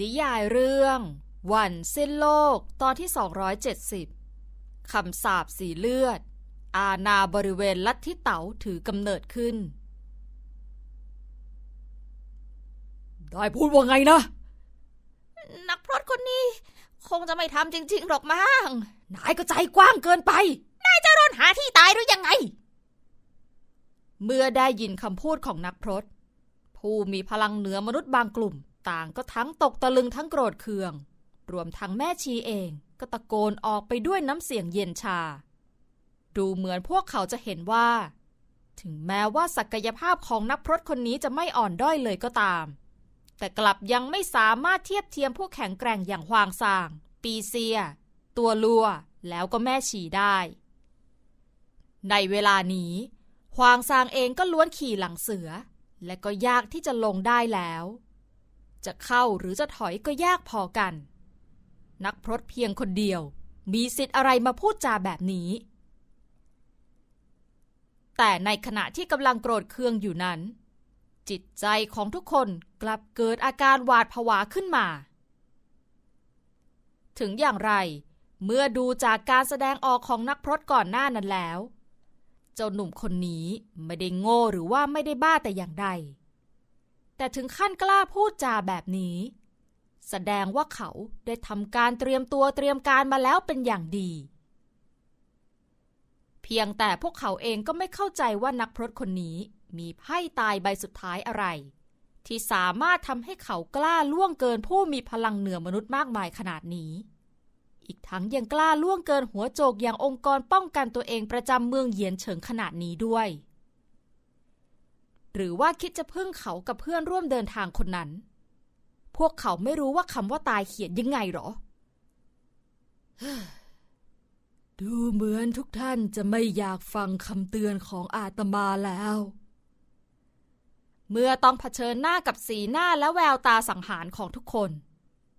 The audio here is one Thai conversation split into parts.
นิยายเรื่อง วันสิ้นโลกตอนที่ 270 คำสาปสีเลือด อาณาบริเวณลัทธิเต๋าถือกำเนิดขึ้น ได้พูดว่าไงนะ นักพรตคนนี้ คงจะไม่ทำจริงๆหรอกมั้ง นายก็ใจกว้างเกินไปร่นหาที่ตายหรือยังไง เมื่อได้ยินคำพูดของนักพรตผู้มีพลังเหนือมนุษย์บางกลุ่ม ต่างก็ทั้งตกตะลึงทั้งโกรธเคือง รวมทั้งแม่ชีเองก็ตะโกนออกไปด้วยน้ำเสียงเย็นชา ดูเหมือนพวกเขาจะเห็นว่า ถึงแม้ว่าศักยภาพของนักพรตคนนี้จะไม่อ่อนด้อยเลยก็ตาม แต่กลับยังไม่สามารถเทียบเทียมผู้แข็งแกร่งอย่างฮวางซาง ปีเซีย ตัวลัว แล้วก็แม่ชีได้ ในเวลานี้ฮวางซางเองก็ล้วนขี่หลังเสือ และก็ยากที่จะลงได้แล้ว จะเข้าหรือจะถอยก็ยากพอกัน นักพรตเพียงคนเดียว มีสิทธิ์อะไรมาพูดจาแบบนี้ แต่ในขณะที่กำลังโกรธเคืองอยู่นั้น จิตใจของทุกคนกลับเกิดอาการหวาดผวาขึ้นมา ถึงอย่างไร เมื่อดูจากการแสดงออกของนักพรตก่อนหน้านั้นแล้ว เจ้าหนุ่มคนนี้ไม่ได้โง่หรือว่าไม่ได้บ้าแต่อย่างใด แต่ถึงขั้นกล้าพูดจาแบบนี้ แสดงว่าเขาได้ทำการเตรียมตัวเตรียมการมาแล้วเป็นอย่างดี เพียงแต่พวกเขาเองก็ไม่เข้าใจว่านักพรตคนนี้มีไพ่ตายใบสุดท้ายอะไร ที่สามารถทำให้เขากล้าล่วงเกินผู้มีพลังเหนือมนุษย์มากมายขนาดนี้ อีกทั้งยังกล้าล่วงเกินหัวโจกอย่างองค์กรป้องกันตัวเองประจำเมืองเหยียนเฉิงขนาดนี้ด้วย หรือว่าคิดจะพึ่งเขากับเพื่อนร่วมเดินทางคนนั้น พวกเขาไม่รู้ว่าคำว่าตายเขียนยังไงหรอ ดูเหมือนทุกท่านจะไม่อยากฟังคำเตือนของอาตมาแล้ว เมื่อต้องเผชิญหน้ากับสีหน้าและแววตาสังหารของทุกคน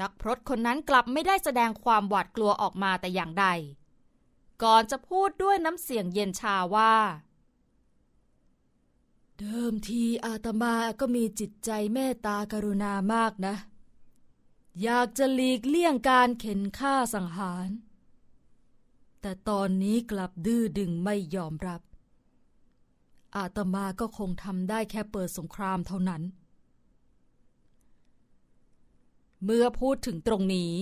นักพรตคนนั้นกลับไม่ได้แสดงความหวาดกลัวออกมาแต่อย่างใด ก่อนจะพูดด้วยน้ำเสียงเย็นชาว่า เดิมทีอาตมาก็มีจิตใจเมตตากรุณามากนะ อยากจะหลีกเลี่ยงการเข็นฆ่าสังหาร แต่ตอนนี้กลับดื้อดึงไม่ยอมรับ อาตมาก็คงทำได้แค่เปิดสงครามเท่านั้น เมื่อพูดถึงตรงนี้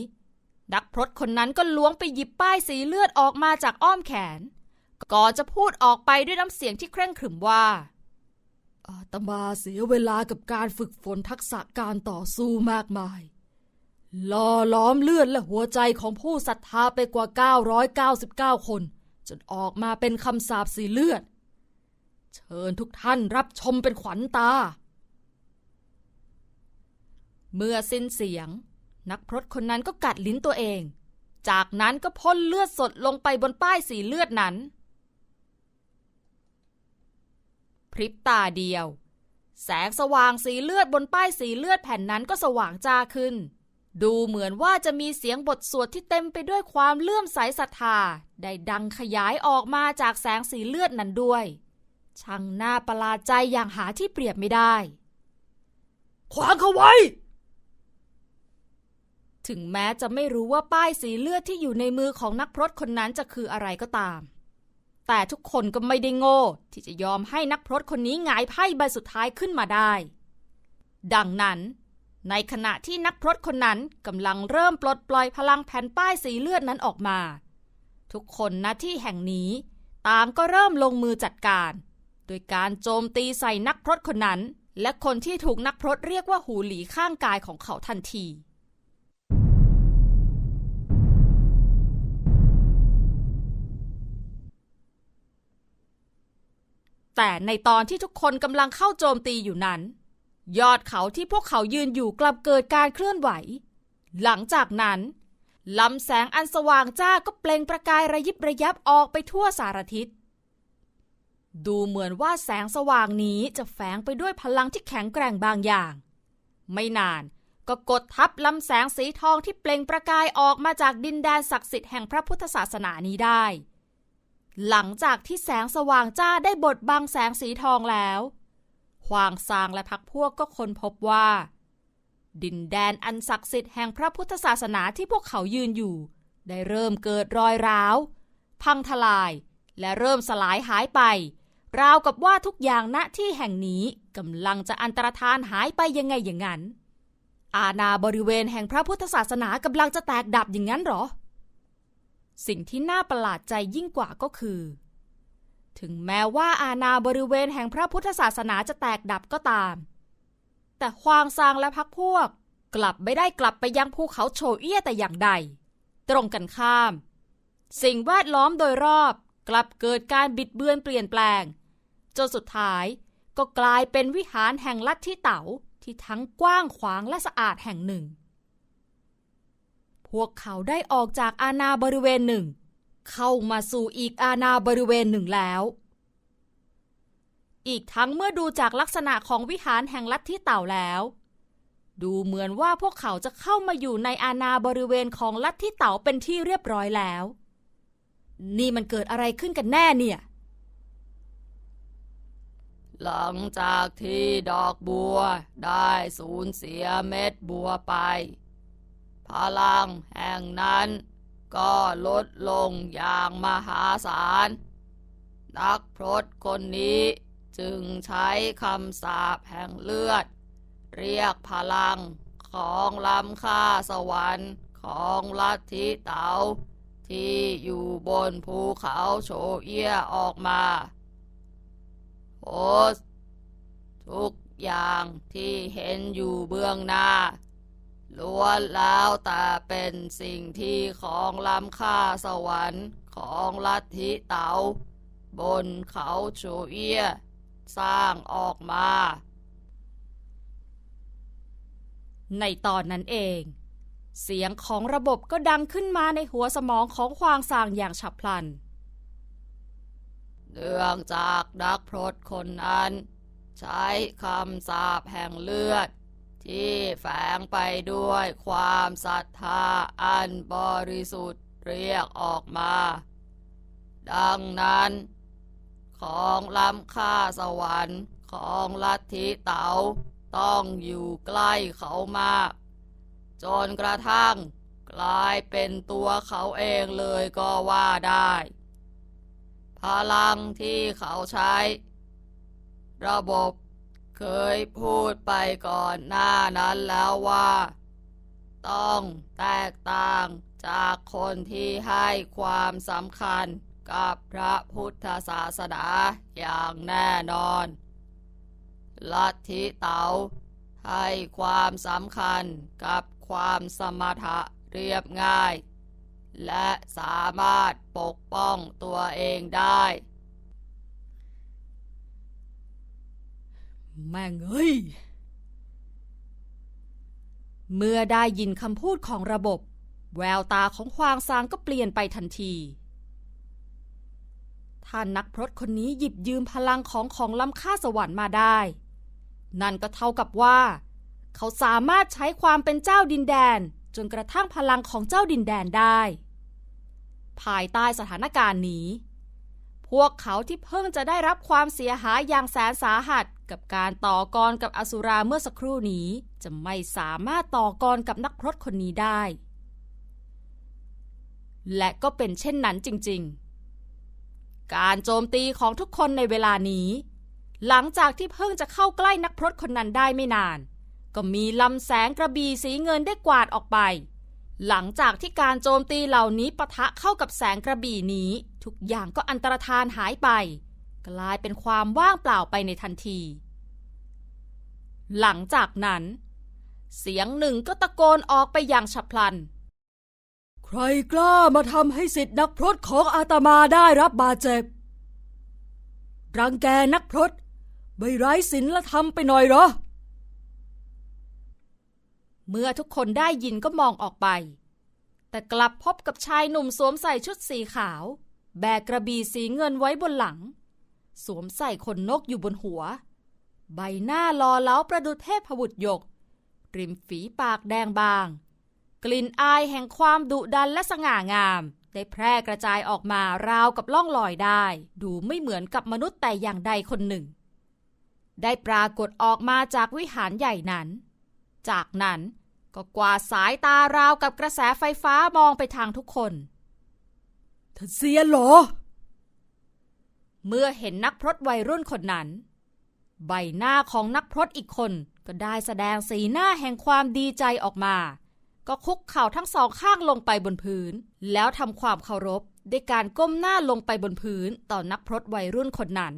นักพรตคนนั้นก็ล้วงไปหยิบป้ายสีเลือดออกมาจากอ้อมแขน ก่อนจะพูดออกไปด้วยน้ำเสียงที่เคร่งขรึมว่าอา ตมาเสียเวลากับการฝึกฝนทักษะการต่อสู้มากมายล่อล้อมเลือดและหัวใจของผู้ศรัทธาไปกว่า 999 คน จนออกมาเป็นคำสาปสีเลือด เชิญทุกท่านรับชมเป็นขวัญตา เมื่อสิ้นเสียง นักพรตคนนั้นก็กัดลิ้นตัวเอง จากนั้นก็พ่นเลือดสดลงไปบนป้ายสีเลือดนั้น พริบตาเดียว แสงสว่างสีเลือดบนป้ายสีเลือดแผ่นนั้นก็สว่างจ้าขึ้น ดูเหมือนว่าจะมีเสียงบทสวดที่เต็มไปด้วยความเลื่อมใสศรัทธาได้ดังขยายออกมาจากแสงสีเลือดนั้นด้วยช่างน่าประหลาดใจอย่างหาที่เปรียบไม่ได้ ขวางเขาไว้ ถึงแม้จะไม่รู้ว่าป้ายสีเลือดที่อยู่ในมือของนักพรตคนนั้นจะคืออะไรก็ตาม แต่ทุกคนก็ไม่ได้โง่ ที่จะยอมให้นักพรตคนนี้หงายไพ่ใบสุดท้ายขึ้นมาได้ ดังนั้น ในขณะที่นักพรตคนนั้นกำลังเริ่มปลดปล่อยพลังแผ่นป้ายสีเลือดนั้นออกมา ทุกคนณที่แห่งนี้ต่างก็เริ่มลงมือจัดการ โดยการโจมตีใส่นักพรตคนนั้น และคนที่ถูกนักพรตเรียกว่าหูหลีข้างกายของเขาทันที แต่ในตอนที่ทุกคนกำลังเข้าโจมตีอยู่นั้น ยอดเขาที่พวกเขายืนอยู่กลับเกิดการเคลื่อนไหว หลังจากนั้นลำแสงอันสว่างจ้าก็เปล่งประกายระยิบระยับออกไปทั่วสารทิศ ดูเหมือนว่าแสงสว่างนี้จะแฝงไปด้วยพลังที่แข็งแกร่งบางอย่าง ไม่นานก็กดทับลำแสงสีทองที่เปล่งประกายออกมาจากดินแดนศักดิ์สิทธิ์แห่งพระพุทธศาสนานี้ได้ หลังจากที่แสงสว่างจ้าได้บดบังแสงสีทองแล้วควางซางและพักพวกก็ค้นพบว่า ดินแดนอันศักดิ์สิทธิ์แห่งพระพุทธศาสนาที่พวกเขายืนอยู่ ได้เริ่มเกิดรอยร้าว พังทลายและเริ่มสลายหายไป ราวกับว่าทุกอย่างณที่แห่งนี้กำลังจะอันตรธานหายไปยังไงอย่างนั้น อาณาบริเวณแห่งพระพุทธศาสนากำลังจะแตกดับอย่างนั้นหรอ สิ่งที่น่าประหลาดใจยิ่งกว่าก็คือ ถึงแม้ว่าอาณาบริเวณแห่งพระพุทธศาสนาจะแตกดับก็ตาม แต่ควางซางและพักพวกกลับไม่ได้กลับไปยังภูเขาโชเอี้ยแต่อย่างใด ตรงกันข้าม สิ่งแวดล้อมโดยรอบกลับเกิดการบิดเบือนเปลี่ยนแปลง จนสุดท้ายก็กลายเป็นวิหารแห่งลัทธิเต๋าที่ทั้งกว้างขวางและสะอาดแห่งหนึ่ง พวกเขาได้ออกจากอาณาบริเวณหนึ่ง เข้ามาสู่อีกอาณาบริเวณหนึ่งแล้ว อีกทั้งเมื่อดูจากลักษณะของวิหารแห่งลัทธิเต่าแล้ว ดูเหมือนว่าพวกเขาจะเข้ามาอยู่ในอาณาบริเวณของลัทธิเต่าเป็นที่เรียบร้อยแล้ว นี่มันเกิดอะไรขึ้นกันแน่เนี่ย หลังจากที่ดอกบัวได้สูญเสียเม็ดบัวไป พลังแห่งนั้น ก็ลดลงอย่างมหาศาล นักพรตคนนี้จึงใช้คำสาปแห่งเลือด เรียกพลังของล้ำค่าสวรรค์ของลัทธิเต๋าที่อยู่บนภูเขาโชเอียออกมาโพสทุกอย่างที่เห็นอยู่เบื้องหน้า ล้วนแล้วแต่เป็นสิ่งที่ของล้ำค่าสวรรค์ของลัทธิเต๋าบนเขาโชเอียสร้างออกมา ในตอนนั้นเอง เสียงของระบบก็ดังขึ้นมาในหัวสมองของควางซางอย่างฉับพลัน เนื่องจากนักพรตคนนั้น ใช้คำสาปแห่งเลือด ที่แฝงไปด้วยความศรัทธาอันบริสุทธิ์เรียกออกมา ดังนั้น ของล้ำค่าสวรรค์ของลัทธิเต๋าต้องอยู่ใกล้เขามาก จนกระทั่งกลายเป็นตัวเขาเองเลยก็ว่าได้ พลังที่เขาใช้ ระบบ เคยพูดไปก่อนหน้านั้นแล้วว่า ต้องแตกต่างจากคนที่ให้ความสำคัญกับพระพุทธศาสนาอย่างแน่นอน ลัทธิเต๋าให้ความสำคัญกับความสมถะเรียบง่าย และสามารถปกป้องตัวเองได้ แม่งเอ้ย เมื่อได้ยินคำพูดของระบบ แววตาของควางซางก็เปลี่ยนไปทันทีถ้านนักพรตคนนี้หยิบยืมพลังของของล้ำค่าสวรรค์มาได้ นั่นก็เท่ากับว่า เขาสามารถใช้ความเป็นเจ้าดินแดน จนกระทั่งพลังของเจ้าดินแดนได้ ภายใต้สถานการณ์นี้พวกเขาที่เพิ่งจะได้รับความเสียหายอย่างแสนสาหัส กับการต่อกรกับอสุราเมื่อสักครู่นี้ จะไม่สามารถต่อกรกับนักพรตคนนี้ได้ และก็เป็นเช่นนั้นจริงๆ การโจมตีของทุกคนในเวลานี้ หลังจากที่เพิ่งจะเข้าใกล้นักพรตคนนั้นได้ไม่นาน ก็มีลำแสงกระบี่สีเงินได้กวาดออกไป หลังจากที่การโจมตีเหล่านี้ปะทะเข้ากับแสงกระบี่นี้ ทุกอย่างก็อันตรธานหายไป กลายเป็นความว่างเปล่าไปในทันที หลังจากนั้น เสียงหนึ่งก็ตะโกนออกไปอย่างฉับพลัน ใครกล้ามาทำให้สิทธินักพรตของอาตมาได้รับบาดเจ็บ รังแกนักพรตไม่ไร้ศีลธรรมไปหน่อยเหรอ เมื่อทุกคนได้ยินก็มองออกไป แต่กลับพบกับชายหนุ่มสวมใส่ชุดสีขาว แบกกระบี่สีเงินไว้บนหลัง สวมใส่ขนนกอยู่บนหัว ใบหน้ารอเล้าประดุจเทพบุตรหยก ริมฝีปากแดงบาง กลิ่นอายแห่งความดุดันและสง่างาม ได้แพร่กระจายออกมาราวกับล่องลอยได้ ดูไม่เหมือนกับมนุษย์แต่อย่างใดคนหนึ่ง ได้ปรากฏออกมาจากวิหารใหญ่นั้น จากนั้นก็กวาดสายตาราวกับกระแสไฟฟ้ามองไปทางทุกคนท่านเซียนเหรอ เมื่อเห็นนักพรตวัยรุ่นคนนั้น ใบหน้าของนักพรตอีกคนก็ได้แสดงสีหน้าแห่งความดีใจออกมา ก็คุกเข่าทั้งสองข้างลงไปบนพื้น แล้วทำความเคารพด้วยการก้มหน้าลงไปบนพื้นต่อนักพรตวัยรุ่นคนนั้น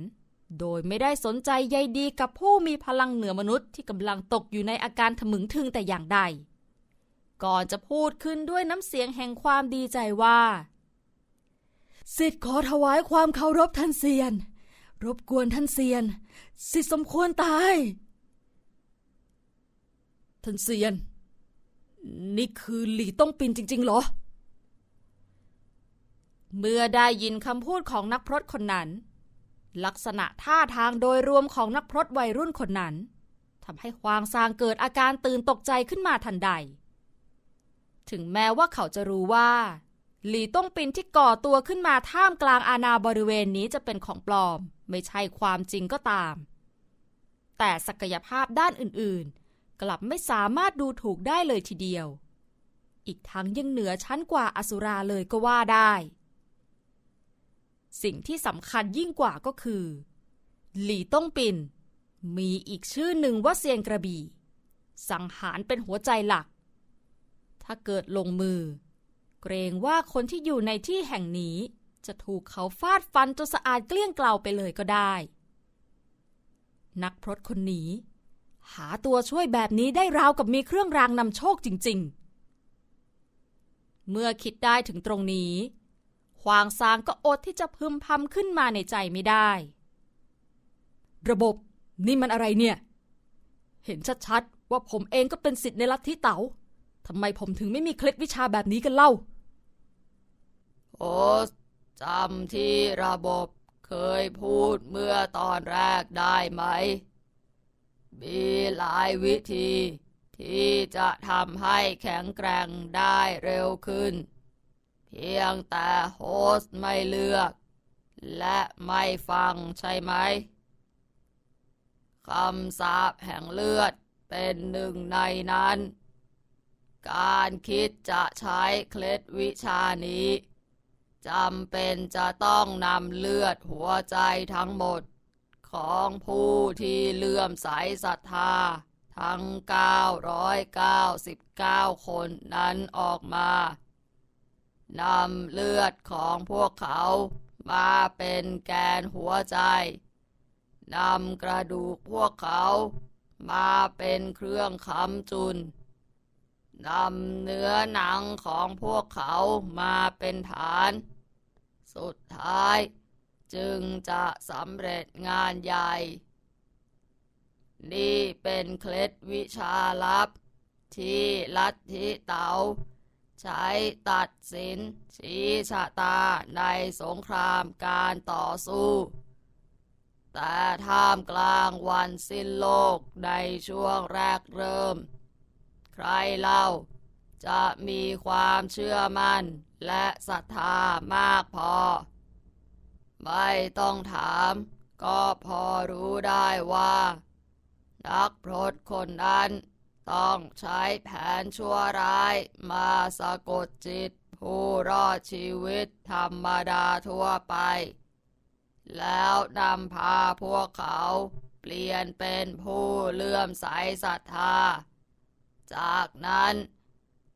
โดยไม่ได้สนใจใยดีกับผู้มีพลังเหนือมนุษย์ที่กำลังตกอยู่ในอาการถมึงทึงแต่อย่างใด ก่อนจะพูดขึ้นด้วยน้ำเสียงแห่งความดีใจว่า สิทธิ์ขอถวายความเคารพท่านเซียน รบกวนท่านเซียน สิทธิ์สมควรตาย ท่านเซียน นี่คือหลี่ต้องปินจริง ๆ เหรอ เมื่อได้ยินคำพูดของนักพรตคนนั้น ลักษณะท่าทางโดยรวมของนักพรตวัยรุ่นคนนั้นทำให้ควางซางเกิดอาการตื่นตกใจขึ้นมาทันใด ถึงแม้ว่าเขาจะรู้ว่า หลีต้งปินที่ก่อตัวขึ้นมาท่ามกลางอาณาบริเวณนี้จะเป็นของปลอม ไม่ใช่ความจริงก็ตาม แต่ศักยภาพด้านอื่นๆ กลับไม่สามารถดูถูกได้เลยทีเดียว อีกทั้งยังเหนือชั้นกว่าอสุราเลยก็ว่าได้ สิ่งที่สำคัญยิ่งกว่าก็คือ หลี่ต้งปิน มีอีกชื่อหนึ่งว่าเซียนกระบี่ สังหารเป็นหัวใจหลัก ถ้าเกิดลงมือ เกรงว่าคนที่อยู่ในที่แห่งนี้ จะถูกเขาฟาดฟันจนสะอาดเกลี้ยงเกลาไปเลยก็ได้ นักพรตคนนี้ หาตัวช่วยแบบนี้ได้ราวกับมีเครื่องรางนำโชคจริง ๆ เมื่อคิดได้ถึงตรงนี้ควางซางก็อดที่จะพึมพำขึ้นมาในใจไม่ได้ ระบบนี่มันอะไรเนี่ย เห็นชัดๆว่าผมเองก็เป็นสิทธิ์ในลัทธิเต๋าทำไมผมถึงไม่มีเคล็ดวิชาแบบนี้กันเล่า โอ้จำที่ระบบเคยพูดเมื่อตอนแรกได้ไหม มีหลายวิธี ที่จะทำให้แข็งแกร่งได้เร็วขึ้น เพียงแต่โฮสต์ไม่เลือก และไม่ฟังใช่ไหมคำสาปแห่งเลือดเป็นหนึ่งในนั้น การคิดจะใช้เคล็ดวิชานี้ จำเป็นจะต้องนำเลือดหัวใจทั้งหมด ของผู้ที่เลื่อมใสศรัทธา ทั้ง 999 คนนั้นออกมานำเลือดของพวกเขามาเป็นแกนหัวใจ นำกระดูกพวกเขามาเป็นเครื่องค้ำจุน นำเนื้อหนังของพวกเขามาเป็นฐาน สุดท้ายจึงจะสำเร็จงานใหญ่ นี่เป็นเคล็ดวิชาลับ ที่ลัทธิเต๋าใช้ตัดสินชี้ชะตาในสงครามการต่อสู้ แต่ท่ามกลางวันสิ้นโลกในช่วงแรกเริ่ม รเล่า จะมีความเชื่อมั่นและศรัทธามากพอ ไม่ต้องถาม ก็พอรู้ได้ว่า นักพรตคนนั้นต้องใช้แผนชั่วร้ายมาสะกดจิตผู้รอดชีวิตธรรมดาทั่วไป แล้วนำพาพวกเขาเปลี่ยนเป็นผู้เลื่อมใสศรัทธา จากนั้น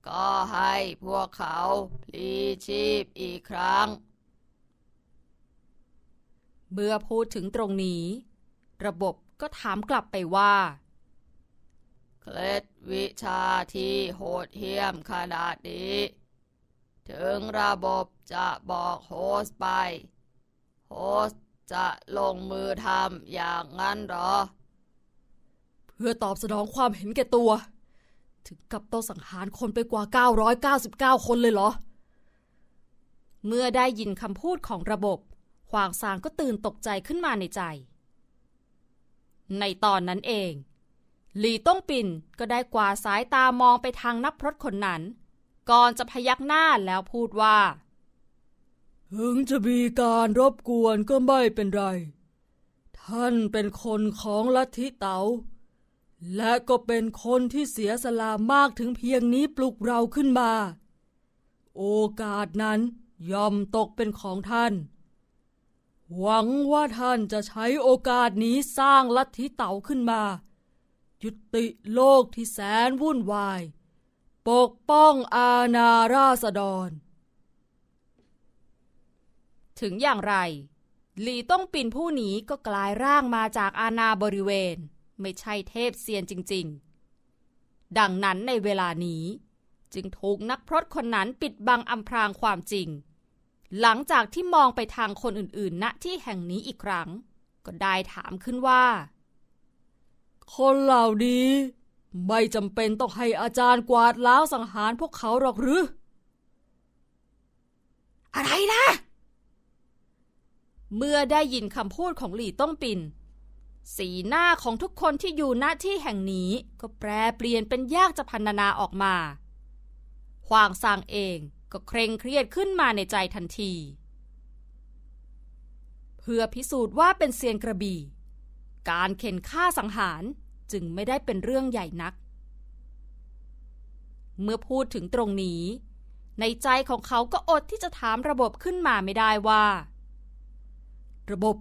ก็ให้พวกเขาพลีชีพอีกครั้ง เมื่อพูดถึงตรงนี้ ระบบก็ถามกลับไปว่า เคล็ดวิชาที่โหดเหี้ยมขนาดนี้ ถึงระบบจะบอกโฮสต์ไป โฮสต์จะลงมือทำอย่างนั้นเหรอ เพื่อตอบสนองความเห็นแก่ตัว ถึงกับต้องสังหารคนไปกว่า 999 คนเลยเหรอ เมื่อได้ยินคำพูดของระบบขวางซางก็ตื่นตกใจขึ้นมาในใจ ในตอนนั้นเอง หลีต้งปินก็ได้กวาดสายตามองไปทางนับพรตคนนั้น ก่อนจะพยักหน้าแล้วพูดว่า ถึงจะมีการรบกวนก็ไม่เป็นไร ท่านเป็นคนของลัทธิเต๋า และก็เป็นคนที่เสียสละมากถึงเพียงนี้ปลุกเราขึ้นมา โอกาสนั้นย่อมตกเป็นของท่าน หวังว่าท่านจะใช้โอกาสนี้สร้างลัทธิเต่าขึ้นมา ยุติโลกที่แสนวุ่นวาย ปกป้องอาณาราษฎร ถึงอย่างไร หลีต้องปินผู้นี้ก็กลายร่างมาจากอาณาบริเวณ ไม่ใช่เทพเซียนจริง ๆ ดังนั้นในเวลานี้ จึงถูกนักพรตคนนั้นปิดบังอำพรางความจริง หลังจากที่มองไปทางคนอื่นๆ ณที่แห่งนี้อีกครั้ง ก็ได้ถามขึ้นว่า คนเหล่านี้ไม่จำเป็นต้องให้อาจารย์กวาดล้างสังหารพวกเขาหรอกหรือ อะไรนะ เมื่อได้ยินคำพูดของหลี่ต้องปิน สีหน้าของทุกคนที่อยู่ณที่แห่งนี้ก็แปรเปลี่ยนเป็นยากจะพันนาออกมาหวางซางเองก็เคร่งเครียดขึ้นมาในใจทันที เพื่อพิสูจน์ว่าเป็นเซียนกระบี่ การเข็นฆ่าสังหารจึงไม่ได้เป็นเรื่องใหญ่นัก เมื่อพูดถึงตรงนี้ ในใจของเขาก็อดที่จะถามระบบขึ้นมาไม่ได้ว่า ระบบ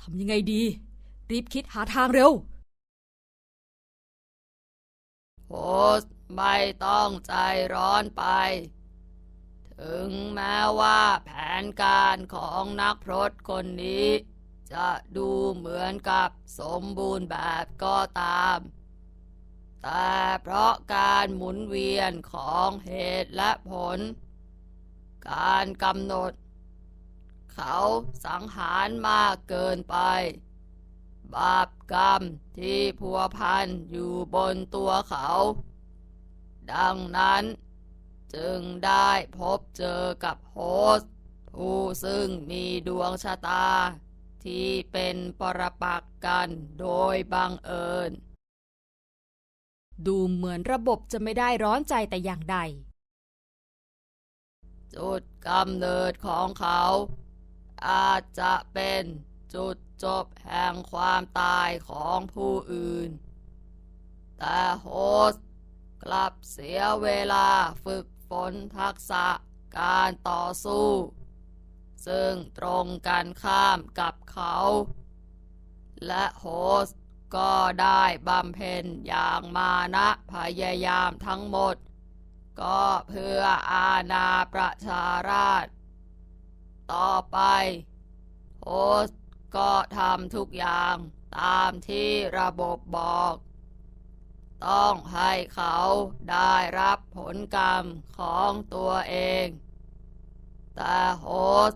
ทำยังไงดี รีบคิดหาทางเร็วโพสต์ไม่ต้องใจร้อนไป ถึงแม้ว่าแผนการของนักพรตคนนี้ จะดูเหมือนกับสมบูรณ์แบบก็ตาม แต่เพราะการหมุนเวียนของเหตุและผล การกำหนด เขาสังหารมากเกินไป บาปกรรมที่พัวพันอยู่บนตัวเขา ดังนั้นจึงได้พบเจอกับโฮสต์ผู้ซึ่งมีดวงชะตา ที่เป็นปรปักษ์กันโดยบังเอิญ ดูเหมือนระบบจะไม่ได้ร้อนใจแต่อย่างใด จุดกำเนิดของเขา อาจจะเป็นจุด จบแห่งความตายของผู้อื่น แต่โฮสกลับเสียเวลาฝึกฝนทักษะการต่อสู้ ซึ่งตรงกันข้ามกับเขา และโฮสก็ได้บำเพ็ญอย่างมานะพยายามทั้งหมด ก็เพื่ออาณาประชาราช ต่อไป โฮส ก็ทำทุกอย่างตามที่ระบบบอก ต้องให้เขาได้รับผลกรรมของตัวเอง แต่โฮส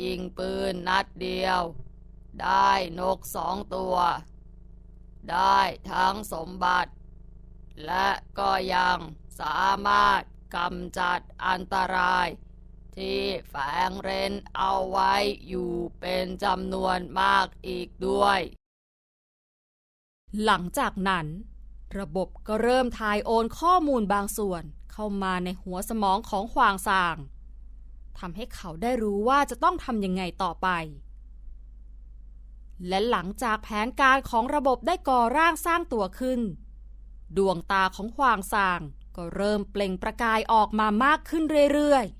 ยิงปืนนัดเดียว ได้นกสองตัว ได้ทั้งสมบัติ และก็ยังสามารถกำจัดอันตราย ที่แฝงเร้นเอาไว้อยู่เป็นจำนวนมากอีกด้วย หลังจากนั้น ระบบก็เริ่มทายโอนข้อมูลบางส่วนเข้ามาในหัวสมองของขวางซางทำให้เขาได้รู้ว่าจะต้องทำยังไงต่อไป และหลังจากแผนการของระบบได้ก่อร่างสร้างตัวขึ้น ดวงตาของขวางซางก็เริ่มเปล่งประกายออกมามากขึ้นเรื่อยๆ